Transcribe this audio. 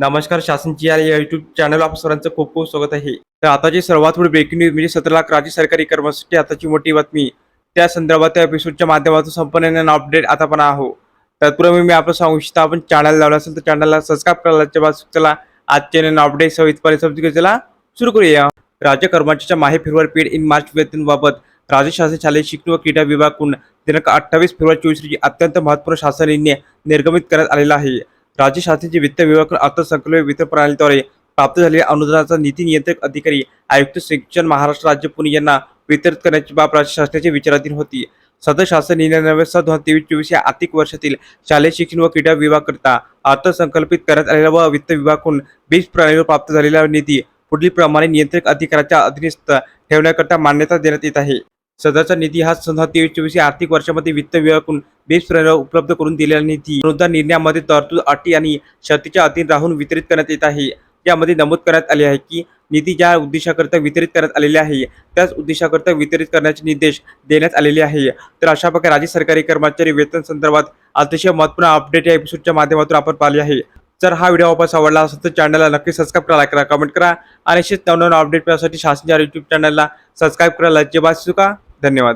नमस्कार शासनची या YouTube channel आप सर्वांचं खूप खूप स्वागत आहे. तर आताची सर्वात मोठी ब्रेकिंग न्यूज म्हणजे सतरा लाख राज्य सरकारी कर्मचारी आताची मोठी बातमी. त्या संदर्भात त्या एपिसोडच्या माध्यमातून संपूर्ण अपडेट आता पण आहो तत्पूर्वी मी आपण सांगू इच्छितो आपण चॅनल लावला असेल तर चॅनलला सबस्क्राईब करायला बाद चला आजचे अपडेट सवितपणे समजून चला सुरू करूया. राज्य कर्मचाऱ्याच्या माहे फेब्रुवारी पेड इन मार्च वेतनबाबत राज्य शासन शालेय शिक्षण व क्रीडा विभागकडून दिनांक अठ्ठावीस फेब्रुवारी चोवीस रोजी अत्यंत महत्त्वपूर्ण शासन निर्णय निर्गमित करण्यात आलेला आहे. राज्य शासनाचे वित्त विभाग अर्थसंकल्प वित्त प्रणालीद्वारे प्राप्त झालेल्या अनुदानाचा नीती नियंत्रक अधिकारी आयुक्त शिक्षण महाराष्ट्र राज्य पुणे यांना वितरित करण्याची बाब राज्य शासनाच्या विचाराधीन होती. सदर शासन निर्णय नव्हे दोन तेवीस चोवीस या आर्थिक वर्षातील शालेय शिक्षण व क्रीडा विभागाकरिता अर्थसंकल्पित करण्यात आलेला व वित्त विभागाकडून बीज प्रणालीवर प्राप्त झालेला निधी पुढील प्रमाणे नियंत्रक अधिकाराच्या अधीनस्थ ठेवण्याकरता मान्यता देण्यात येत आहे. सध्याचा निधी हा दोन हजार तेवीस चोवीस या आर्थिक वर्षामध्ये वित्त विभागाकडून बेस्ट उपलब्ध करून दिलेला निधी अनुदान निर्णयामध्ये तरतूद अटी आणि शर्तीच्या अधीन राहून वितरित करण्यात येत आहे. यामध्ये नमूद करण्यात आले आहे की निधी ज्या उद्देशाकरिता वितरित करण्यात आलेले आहे त्याच उद्देशाकरिता वितरित करण्याचे निर्देश देण्यात आलेले आहे. तर अशा प्रकारे राज्य सरकारी कर्मचारी वेतन संदर्भात अतिशय महत्त्वपूर्ण अपडेट या एपिसोडच्या माध्यमातून आपण पाहिले आहे. जर हा व्हिडिओ वापस आवडला असेल तर चॅनलला नक्की सबस्क्राईब करा लाईक करा कमेंट करा आणि असेच नवनवीन अपडेट मिळण्यासाठी शासनाच्या युट्यूब चॅनलला सबस्क्राईब करायला अजिबात चुका धन्यवाद